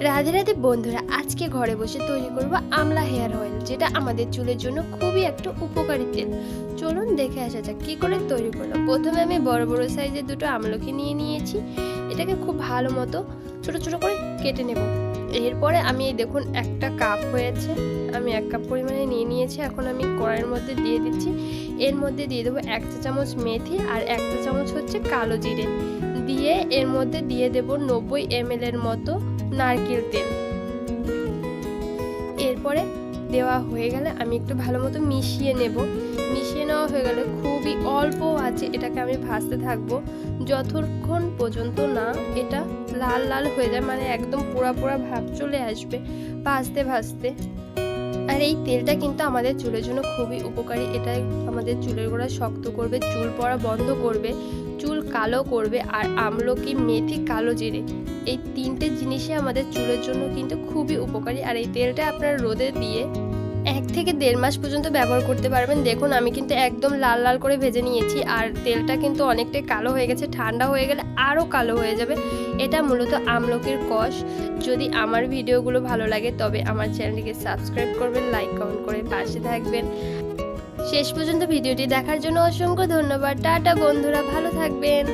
রাধে রাধে বন্ধুরা, আজকে ঘরে বসে তৈরি করব আমলা হেয়ার অয়েল, যেটা আমাদের চুলের জন্য খুবই একটা উপকারী তেল। চলুন দেখে আসা যাক কী করে তৈরি করলাম প্রথমে আমি বড় বড় সাইজের দুটো আমলকি নিয়ে নিয়েছি। এটাকে খুব ভালো মতো ছোট ছোট করে কেটে নেব। এরপরে আমি দেখুন, একটা কাপ হয়েছে। আমি এক কাপ পরিমাণে নিয়ে নিয়েছি। এখন আমি কড়াইয়ের মধ্যে দিয়ে দিচ্ছি। এর মধ্যে দিয়ে দেবো এক চা চামচ মেথি আর এক চা চামচ হচ্ছে কালো জিরে। দিয়ে এর মধ্যে দিয়ে দেব নব্বই এম এর মতো নারকেল তেল। এরপরে দেওয়া হয়ে গেলে আমি একটু ভালো মতো মিশিয়ে নেব। মিশিয়ে নেওয়া হয়ে গেলে খুবই অল্প আছে, এটাকে আমি ভাজতে থাকব। যতক্ষণ পর্যন্ত না এটা লাল লাল হয়ে যায় মানে একদম পোড়া পোড়া ভাব চলে আসবে ভাজতে ভাজতে। আর এই তেলটা কিন্তু আমাদের চুলের জন্য খুবই উপকারী, এটা আমাদের চুলের গোড়া শক্ত করবে, চুল পড়া বন্ধ করবে, চুল কালো করবে, আর আমলকি মেথি কালো জিরে। এই তিনটে জিনিসই আমাদের চুলের জন্য কিন্তু খুবই উপকারী। আর এই তেলটা আপনার রোদে দিয়ে এক থেকে দেড় মাস পর্যন্ত ব্যবহার করতে পারবেন। দেখুন, আমি কিন্তু একদম লাল লাল করে ভেজে নিয়েছি। আর তেলটা কিন্তু অনেকটাই কালো হয়ে গেছে। ঠান্ডা হয়ে গেলে আরও কালো হয়ে যাবে। এটা মূলত আমলকির কষ। যদি আমার ভিডিওগুলো ভালো লাগে, তবে আমার চ্যানেলটিকে সাবস্ক্রাইব করবেন, লাইক কমেন্ট করে পাশে থাকবেন। শেষ পর্যন্ত ভিডিওটি দেখার জন্য অসংখ্য ধন্যবাদ। টাটা বন্ধুরা, ভালো থাকবেন।